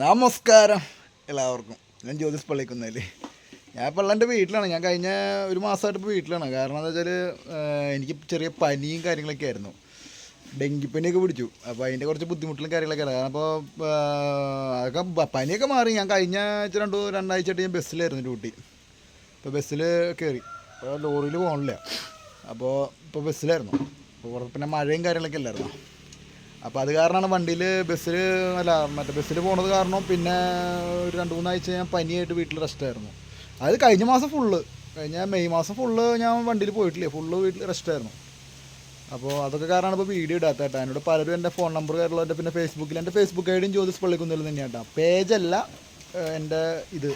നമസ്കാരം. എല്ലാവർക്കും. ഞാൻ ജ്യോതിസ് പള്ളിക്കുന്നതിൽ ഞാൻ ഇപ്പോൾ എന്റെ വീട്ടിലാണ്. ഞാൻ കഴിഞ്ഞ ഒരു മാസമായിട്ട് ഇപ്പോൾ വീട്ടിലാണ്. കാരണം എന്താ വെച്ചാൽ എനിക്ക് ചെറിയ പനിയും കാര്യങ്ങളൊക്കെ ആയിരുന്നു. ഡെങ്കിപ്പനിയൊക്കെ പിടിച്ചു. അപ്പോൾ അതിന്റെ കുറച്ച് ബുദ്ധിമുട്ടുകളും കാര്യങ്ങളൊക്കെ കാരണം അപ്പോൾ അതൊക്കെ പനിയൊക്കെ മാറി. ഞാൻ കഴിഞ്ഞ ആഴ്ച രണ്ടു രണ്ടാഴ്ചയായിട്ട് ഞാൻ ബസ്സിലായിരുന്നു ഡ്യൂട്ടി. അപ്പോൾ ബസ്സിൽ കയറി അപ്പോൾ ലോറിയിൽ പോകണില്ല അപ്പോൾ ഇപ്പോൾ ബസ്സിലായിരുന്നു. അപ്പോൾ പിന്നെ മഴയും കാര്യങ്ങളൊക്കെ അല്ലായിരുന്നു അപ്പോൾ അത് കാരണമാണ് വണ്ടിയിൽ ബസ്സിൽ അല്ല മറ്റേ ബസ്സിൽ പോണത് കാരണം പിന്നെ ഒരു രണ്ട് മൂന്നാഴ്ച ഞാൻ പനിയായിട്ട് വീട്ടിൽ റെസ്റ്റ് ആയിരുന്നു. അത് കഴിഞ്ഞ മാസം ഫുള്ള് കഴിഞ്ഞ മെയ് മാസം ഫുള്ള് ഞാൻ വണ്ടിയിൽ പോയിട്ടില്ല. ഫുള്ള് വീട്ടിൽ റെസ്റ്റ് ആയിരുന്നു. അപ്പോൾ അതൊക്കെ കാരണമാണ് ഇപ്പോൾ വീഡിയോ ഇടാത്ത കേട്ടോ. എന്നോട് പലരും എന്റെ ഫോൺ നമ്പർ കാര്യമുള്ള എന്റെ പിന്നെ ഫേസ്ബുക്കിൽ എന്റെ ഫേസ്ബുക്ക് ഐഡിയും ജ്യോതിസ് പള്ളിക്കുന്നിൽ തന്നെയാണ് കേട്ടോ. പേജല്ല എന്റെ ഇത്.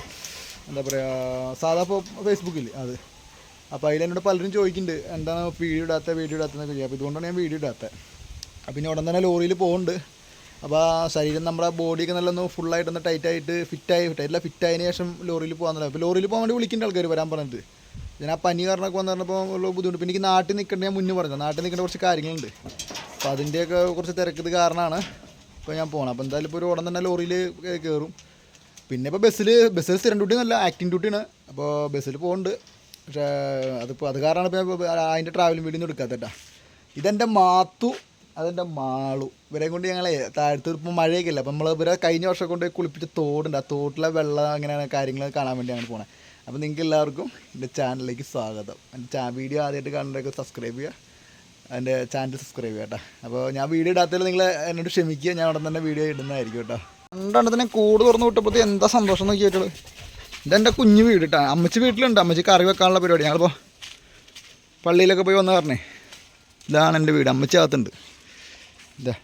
എന്താ പറയുക സാധാ ഇപ്പോൾ ഫേസ്ബുക്കിൽ അത്. അപ്പോൾ അതിൽ എന്നോട് പലരും ചോദിക്കുന്നുണ്ട് എന്താണ് വീഡിയോ ഇടാത്ത വീഡിയോ ഇടാത്തതെന്നൊക്കെ ചോദിക്കുക അപ്പോൾ ഇതുകൊണ്ടാണ് ഞാൻ വീഡിയോ ഇടാത്തത്. ഇനി ഉടൻ തന്നെ ലോറിയിൽ പോകുന്നുണ്ട് അപ്പോൾ ശരീരം നമ്മുടെ ബോഡിയൊക്കെ നല്ല ഒന്ന് ഫുള്ളായിട്ടൊന്ന് ടൈറ്റായിട്ട് ഫിറ്റായി ഫിറ്റായിട്ടില്ല ഫിറ്റായതിന് ശേഷം ലോറിയിൽ പോകാന്നുള്ളത് അപ്പോൾ ലോറിയിൽ പോകാൻ വേണ്ടി വിളിക്കേണ്ട ആൾക്കാർ വരാൻ പറഞ്ഞിട്ട്. ഞാൻ ആ പനി കാരണമൊക്കെ വന്ന് പറഞ്ഞപ്പോൾ ഉള്ള ബുദ്ധിമുട്ട്. പിന്നെ എനിക്ക് നാട്ടിൽ നിൽക്കേണ്ട ഞാൻ മുന്നേ പറഞ്ഞു നാട്ടിൽ നിൽക്കേണ്ട കുറച്ച് കാര്യങ്ങളുണ്ട്. അപ്പോൾ അതിന്റെയൊക്കെ കുറച്ച് തിരക്കത് കാരണമാണ് ഇപ്പോൾ ഞാൻ പോകണം അപ്പോൾ എന്തായാലും ഇപ്പോൾ ഒരു ഉടൻ തന്നെ ലോറിയിൽ കയറും പിന്നെ ഇപ്പോൾ ബസ്സിൽ ബസ്സിൽ സ്ഥിരം ഡ്യൂട്ടി നല്ല ആക്ടിങ് ഡ്യൂട്ടിയാണ് അപ്പോൾ ബസ്സിൽ പോകുന്നുണ്ട് പക്ഷേ അതിപ്പോൾ അത് കാരണമാണ് ഇപ്പോൾ അതിന്റെ ട്രാവലിംഗ് വീഡിയോ എടുക്കാത്തട്ടാ ഇതെന്റെ മാത്തു അതെന്റെ മാളു. ഇവരെ കൊണ്ട് ഞങ്ങളെ താഴത്ത് ഇപ്പോൾ മഴയൊക്കെ ഇല്ല അപ്പം നമ്മൾ ഇവരെ കഴിഞ്ഞ വർഷം കൊണ്ട് കുളിപ്പിച്ച തോടുണ്ട്. ആ തോട്ടിലെ വെള്ളം അങ്ങനെയാണ് കാര്യങ്ങൾ കാണാൻ വേണ്ടിയാണ് പോണത് അപ്പോൾ നിങ്ങൾക്ക് എല്ലാവർക്കും എന്റെ ചാനലിലേക്ക് സ്വാഗതം. എന്റെ ചാ വീഡിയോ ആദ്യമായിട്ട് കാണുന്നവരൊക്കെ സബ്സ്ക്രൈബ് ചെയ്യുക. എന്റെ ചാനൽ സബ്സ്ക്രൈബ് ചെയ്യുക കേട്ടോ. അപ്പോൾ ഞാൻ വീഡിയോ ഇടാത്തതിൽ നിങ്ങൾ എന്നോട് ക്ഷമിക്കുക. ഞാൻ അവിടെ തന്നെ വീഡിയോ ഇടുന്നതായിരിക്കും കേട്ടോ. തന്നെ കൂട് തുറന്ന് വിട്ടപ്പോൾ എന്താ സന്തോഷം നോക്കി കേട്ടോളൂ ഇതെന്റെ കുഞ്ഞു വീട് കേട്ടോ. അമ്മച്ചി വീട്ടിലുണ്ട്. അമ്മച്ചി കറി വെക്കാനുള്ള പരിപാടി. ഞങ്ങളിപ്പോൾ പള്ളിയിലൊക്കെ പോയി വന്ന പറഞ്ഞേ. ഇതാണ് എന്റെ വീട്. അമ്മച്ചി അകത്തുണ്ട്. ഇതാ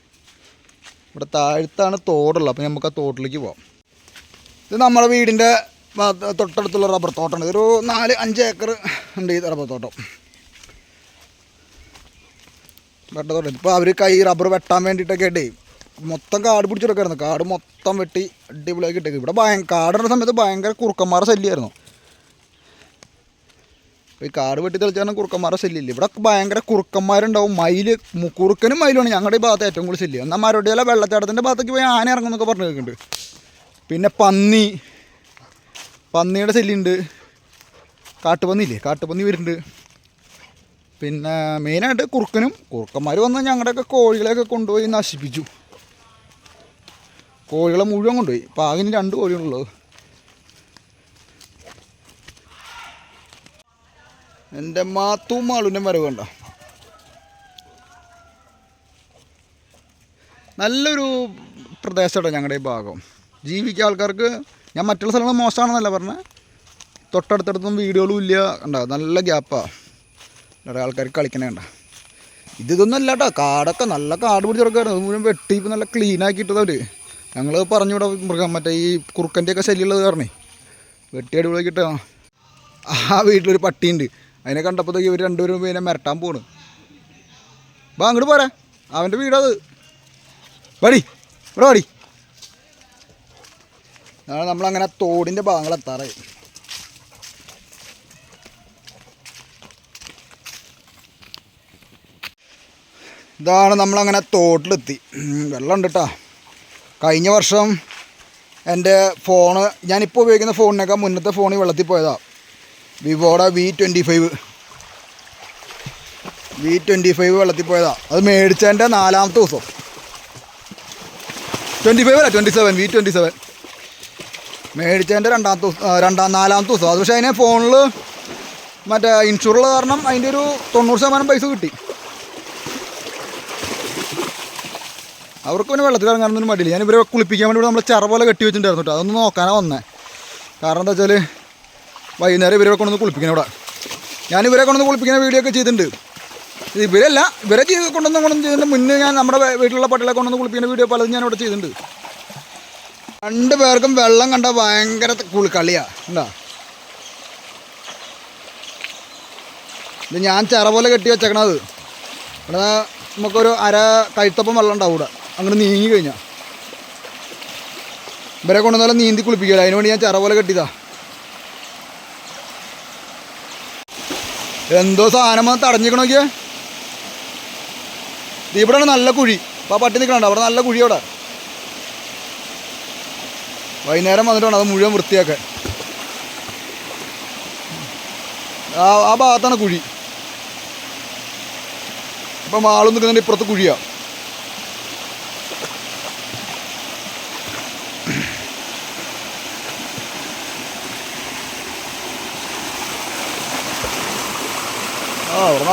ഇവിടെ താഴത്താണ് തോടുള്ളത്. അപ്പോൾ നമുക്ക് ആ തോട്ടിലേക്ക് പോവാം. ഇത് നമ്മുടെ വീടിന്റെ തൊട്ടടുത്തുള്ള റബ്ബർ തോട്ടമാണ് ഇതൊരു നാല് അഞ്ച് ഏക്കർ ഉണ്ട് ഈ റബ്ബർ തോട്ടം. വെട്ട തോട്ടം. ഇപ്പോൾ അവർ കൈ റബ്ബർ വെട്ടാൻ വേണ്ടിയിട്ടൊക്കെ ഇട്ടേ മൊത്തം കാട് പിടിച്ചെടുക്കായിരുന്നു കാട് മൊത്തം വെട്ടി അടിപൊളിയാക്കി ഇട്ടേക്ക്. ഇവിടെ ഭയ കാടുള്ള സമയത്ത് ഭയങ്കര കുറുക്കന്മാരുടെ ശല്യമായിരുന്നു. ഈ കാട് വെട്ടി തെളിച്ചാൽ കുറുക്കന്മാരുടെ ശല്യമില്ല. ഇവിടെ ഭയങ്കര കുറുക്കന്മാരുണ്ടാവും. മയിൽ മു- കുറുക്കനും മയിലുമാണ് ഞങ്ങളുടെ ഈ ഭാഗത്ത് ഏറ്റവും കൂടുതൽ ശല്യം. എന്നാൽ മരടിയിലെ വെള്ളച്ചാട്ടത്തിന്റെ ഭാഗത്തേക്ക് പോയി ആന ഇറങ്ങുന്നൊക്കെ പറഞ്ഞു കേൾക്കുന്നുണ്ട്. പിന്നെ പന്നി. പന്നിയുടെ ശല്യമുണ്ട്. കാട്ടുപന്നിയില്ലേ? കാട്ടുപന്നി വരുന്നുണ്ട്. പിന്നെ മെയിനായിട്ട് കുറുക്കനും കുറുക്കന്മാർ വന്ന് ഞങ്ങളുടെയൊക്കെ കോഴികളെയൊക്കെ കൊണ്ടുപോയി നശിപ്പിച്ചു. കോഴികളെ മുഴുവൻ കൊണ്ടുപോയി. ഇപ്പോൾ ആകെ രണ്ട് കോഴികളുള്ളത് എന്റെ മാത്തും മാളുവിന്റെ വരവ് കണ്ടോ? നല്ലൊരു പ്രദേശമാണ് ഞങ്ങളുടെ ഈ ഭാഗം. ജീവിക്കുക ആൾക്കാർക്ക് ഞാൻ മറ്റുള്ള സ്ഥലങ്ങൾ മോശമാണെന്നല്ല പറഞ്ഞത് തൊട്ടടുത്തടുത്തൊന്നും വീടുകളും ഇല്ല കണ്ടോ? നല്ല ഗ്യാപ്പാണ് വേറെ ആൾക്കാർ കളിക്കണേ കണ്ട? ഇത് ഇതൊന്നും അല്ല കേട്ടോ കാടൊക്കെ നല്ല കാട് പിടിച്ച് കിടക്കായിരുന്നു. മുഴുവൻ വെട്ടി ഇപ്പം നല്ല ക്ലീൻ ആക്കിയിട്ടത് അവർ ഞങ്ങൾ പറഞ്ഞു ഇവിടെ മൃഗം മറ്റേ ഈ കുറുക്കന്റെയൊക്കെ ശല്യമുള്ളത് കാരണേ. വെട്ടി അടിപൊളിയാക്കിയിട്ടാണ് ആ വീട്ടിലൊരു പട്ടിയുണ്ട്. അതിനെ കണ്ടപ്പോഴത്തേക്ക് ഇവർ രണ്ടുപേരും പിന്നെ മിരട്ടാൻ പോണ്. ബാ അങ്ങോട്ട് പോരാ. അവന്റെ വീടത്. വടി ഇവിടെ വടി. നമ്മളങ്ങനെ തോടിന്റെ ഭാഗങ്ങൾ എത്താറായി. ഇതാണ് നമ്മളങ്ങനെ തോട്ടിലെത്തി. വെള്ളം ഉണ്ട് കേട്ടോ കഴിഞ്ഞ വർഷം എന്റെ ഫോണ് ഞാനിപ്പോൾ ഉപയോഗിക്കുന്ന ഫോണിനേക്കാൾ മുന്നത്തെ ഫോണിൽ വെള്ളത്തിൽ പോയതാണ് വിവോയുടെ V twenty five V twenty five വെള്ളത്തിൽ പോയതാണ് അത് മേടിച്ചതിന്റെ നാലാമത്തെ ദിവസം. ട്വന്റി ഫൈവ് അല്ല twenty seven V twenty seven മേടിച്ചതിന്റെ രണ്ടാമത്തെ ദിവസം രണ്ടാം നാലാമത്തെ ദിവസം. അത് പക്ഷേ അതിനെ ഫോണിൽ മറ്റേ ഇൻഷുറുള്ള കാരണം അതിന്റെ ഒരു തൊണ്ണൂറ് ശതമാനം പൈസ കിട്ടി. അവർക്ക് പിന്നെ വെള്ളത്തിൽ ഇറങ്ങാനൊന്നും മടിയില്ല. ഞാൻ ഇവരെ കുളിപ്പിക്കാൻ വേണ്ടി നമ്മൾ ചെറ പോലെ കെട്ടി വെച്ചിട്ടുണ്ടായിരുന്നു കേട്ടോ. അതൊന്ന് നോക്കാനാണ് വന്നത് കാരണം എന്താ വെച്ചാൽ വൈകുന്നേരം ഇവരെ കൊണ്ടൊന്ന് കുളിപ്പിക്കണം ഇവിടെ. ഞാൻ ഇവരെ കൊണ്ടൊന്ന് കുളിപ്പിക്കുന്ന വീഡിയോ ഒക്കെ ചെയ്തിട്ടുണ്ട്. ഇവരല്ല ഇവരെ ചെയ്ത് കൊണ്ടൊന്നും കൊണ്ടൊന്നും ചെയ്തിട്ട് മുന്നേ ഞാൻ നമ്മുടെ വീട്ടിലുള്ള പട്ടികളെ കൊണ്ടൊന്ന് കുളിപ്പിക്കുന്ന വീഡിയോ പലതും ഞാൻ ഇവിടെ ചെയ്തിട്ടുണ്ട്. രണ്ട് പേർക്കും വെള്ളം കണ്ട ഭയങ്കര കുളി കളിയാ. എന്താ ഇത് ഞാൻ ചിറ പോലെ കെട്ടി വെച്ചേക്കണത് ഇവിടെ നമുക്കൊരു അര കഴുത്തപ്പം വെള്ളം ഉണ്ടാവും ഇവിടെ. അങ്ങനെ നീങ്ങി കഴിഞ്ഞാൽ ഇവരെ കൊണ്ടുവന്നാലും നീന്തി കുളിപ്പിക്കില്ല അതിനുവേണ്ടി ഞാൻ ചിറ പോലെ കെട്ടിയതാ. എന്തോ സാധനം വന്ന് തടഞ്ഞിക്കണ നോക്കിയേ നല്ല കുഴി. അപ്പോൾ പട്ടി നിൽക്കണുണ്ട്. അവിടെ നല്ല കുഴി അവിടെ. വൈകുന്നേരം വന്നിട്ട് വേണം അത് മുഴുവൻ വൃത്തിയാക്കാൻ. ആ ആ ഭാഗത്താണ് കുഴി. ഇപ്പം ആളും നിൽക്കുന്നുണ്ട്. ഇപ്പുറത്ത് കുഴിയാ.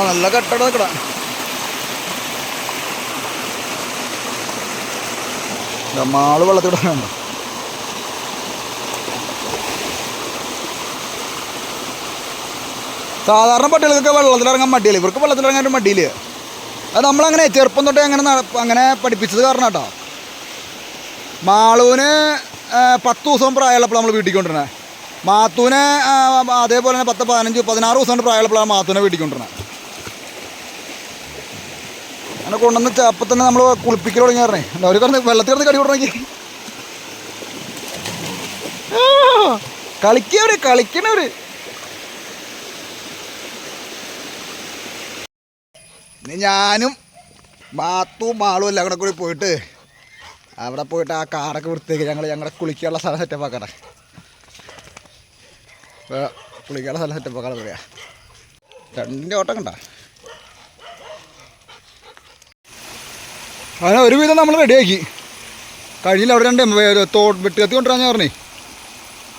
ആ നല്ല കെട്ടട നിൽക്കട മാൾ വെള്ളത്തിൽ സാധാരണ പട്ടികൾക്കൊക്കെ വെള്ളത്തിലിറങ്ങാൻ മടിയില്ല? ഇവർക്ക് വെള്ളത്തിലിറങ്ങാൻ ഒരു മടിയില്ല? അത് നമ്മളങ്ങനെ ചെറുപ്പം തൊട്ടേ അങ്ങനെ അങ്ങനെ പഠിപ്പിച്ചത് കാരണം കേട്ടോ മാളൂന് പത്ത് ദിവസം പ്രായമുള്ളപ്പോൾ നമ്മൾ വീട്ടിൽ കൊണ്ടുവരണേ മാത്തൂനെ അതേപോലെ തന്നെ പത്ത് പതിനഞ്ച് പതിനാറ് ദിവസം കൊണ്ട് പ്രായമുള്ളപ്പോഴാണ് മാത്തൂനെ വീട്ടിൽ കൊണ്ടുവരണേ അങ്ങനെ കൊണ്ടുവന്ന് അപ്പം തന്നെ നമ്മൾ കുളിപ്പിക്കൽ തുടങ്ങി പറഞ്ഞേ. അവർ കിടന്ന് വെള്ളത്തിൽ കിടന്ന് കടി കൊടുക്കി കളിക്കവര് കളിക്കണവര്. ഞാനും ബാത്തും മാളും എല്ലാം കൂടെ കൂടി പോയിട്ട് അവിടെ പോയിട്ട് ആ കാറൊക്കെ വൃത്തിയാക്കി ഞങ്ങൾ ഞങ്ങളുടെ കുളിക്കാനുള്ള സ്ഥലം സെറ്റപ്പ് ആക്കട്ടെ. കുളിക്കാനുള്ള സ്ഥലം സെറ്റപ്പ് ആക്കാൻ പറയാ രണ്ടിന്റെ ഓട്ടം കണ്ട. അങ്ങനെ ഒരുവിധം നമ്മൾ റെഡിയാക്കി കഴിഞ്ഞില്ല അവിടെ രണ്ട് തോ വെട്ടുകത്തി കൊണ്ടുവരാൻ ഞാൻ പറഞ്ഞേ.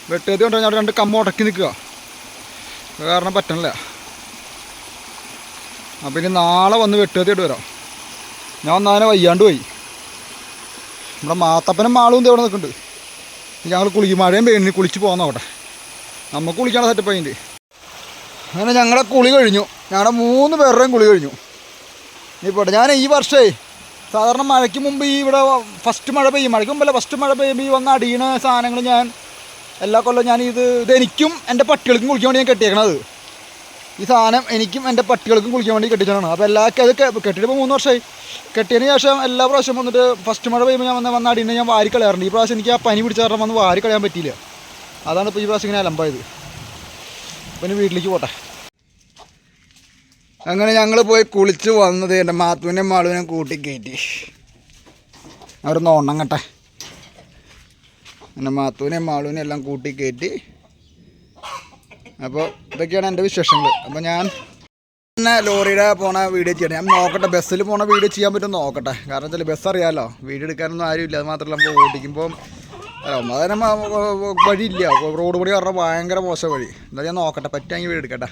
വെട്ടുകത്തി കൊണ്ടുവരാൻ അവിടെ രണ്ട് കമ്മ ഉടക്കി നിൽക്കുക. കാരണം പറ്റണില്ല. അപ്പം ഇനി നാളെ വന്ന് വെട്ടുകത്തിയിട്ട് വരാം. ഞാൻ ഒന്നാനെ വയ്യാണ്ട് പോയി. നമ്മുടെ മാത്തപ്പനും മാളും ഇവിടെ നിൽക്കുന്നുണ്ട്. ഞങ്ങൾ കുളിക്കും മഴയും പെയ്യുന്നു കുളിച്ച് പോകുന്ന അവിടെ. നമുക്ക് കുളിക്കാൻ സെറ്റപ്പ് അതിന്റെ അങ്ങനെ ഞങ്ങളുടെ കുളി കഴിഞ്ഞു. ഞങ്ങളുടെ മൂന്ന് പേരുടെയും കുളി കഴിഞ്ഞു. ഇപ്പോട്ടെ ഞാൻ ഈ വർഷമേ സാധാരണ മഴയ്ക്ക് മുമ്പ് ഈ ഇവിടെ ഫസ്റ്റ് മഴ പെയ്യും. മഴയ്ക്ക് മുമ്പല്ല ഫസ്റ്റ് മഴ പെയ്യുമ്പോൾ ഈ വന്ന അടിയണ സാധനങ്ങൾ ഞാൻ എല്ലാ കൊല്ലം ഞാൻ ഇത് ഇത് എനിക്കും എന്റെ പട്ടികൾക്കും കുളിക്കാൻ വേണ്ടി ഞാൻ കെട്ടിയേക്കണത്. ഈ സാധനം എനിക്കും എന്റെ പട്ടികൾക്കും കുളിക്കാൻ വേണ്ടി കെട്ടിച്ചാണ് അപ്പോൾ എല്ലാ അത് കെ- കെട്ടിയിട്ട് ഇപ്പോൾ മൂന്ന് വർഷമായി കെട്ടിയതിന് ശേഷം എല്ലാ പ്രാവശ്യം വന്നിട്ട് ഫസ്റ്റ് മഴ പെയ്യുമ്പോൾ ഞാൻ വന്ന് വന്ന അടിയിൽ ഞാൻ വാരി കളയാറുണ്ട്. ഈ പ്രാവശ്യം എനിക്ക് ആ പനി പിടിച്ച കാരണം വന്ന് വാരി കളയാൻ പറ്റിയില്ല. അതാണ് ഇപ്പോൾ ഈ പ്രാവശ്യം ഇങ്ങനെ അലമ്പായത്. പിന്നെ വീട്ടിലേക്ക് പോട്ടെ. അങ്ങനെ ഞങ്ങൾ പോയി കുളിച്ച് വന്നത് എന്റെ മാത്തുവിനെ മാളുവിനെ കൂട്ടി കയറ്റി. അവർ നോണ്ണം കേട്ടെ. എന്റെ മാത്തുവിനെയും മാളുവിനെയും എല്ലാം കൂട്ടി കയറ്റി. അപ്പോൾ ഇതൊക്കെയാണ് എന്റെ വിശേഷങ്ങൾ അപ്പോൾ ഞാൻ പിന്നെ ലോറിയുടെ പോണ വീഡിയോ ചെയ്യണം ഞാൻ നോക്കട്ടെ ബസ്സിൽ പോണ വീഡിയോ ചെയ്യാൻ പറ്റും നോക്കട്ടെ. കാരണം വെച്ചാൽ ബസ് അറിയാമല്ലോ വീഡിയോ എടുക്കാനൊന്നും ആരുമില്ല. അത് മാത്രമല്ല നമ്മൾ ഓടിക്കുമ്പോൾ ഒന്നതിനും വഴിയില്ല. റോഡ് പണി പറഞ്ഞാൽ ഭയങ്കര മോശം വഴി. എന്താ ഞാൻ നോക്കട്ടെ പറ്റുമെങ്കിൽ വീഡിയോ എടുക്കട്ടെ.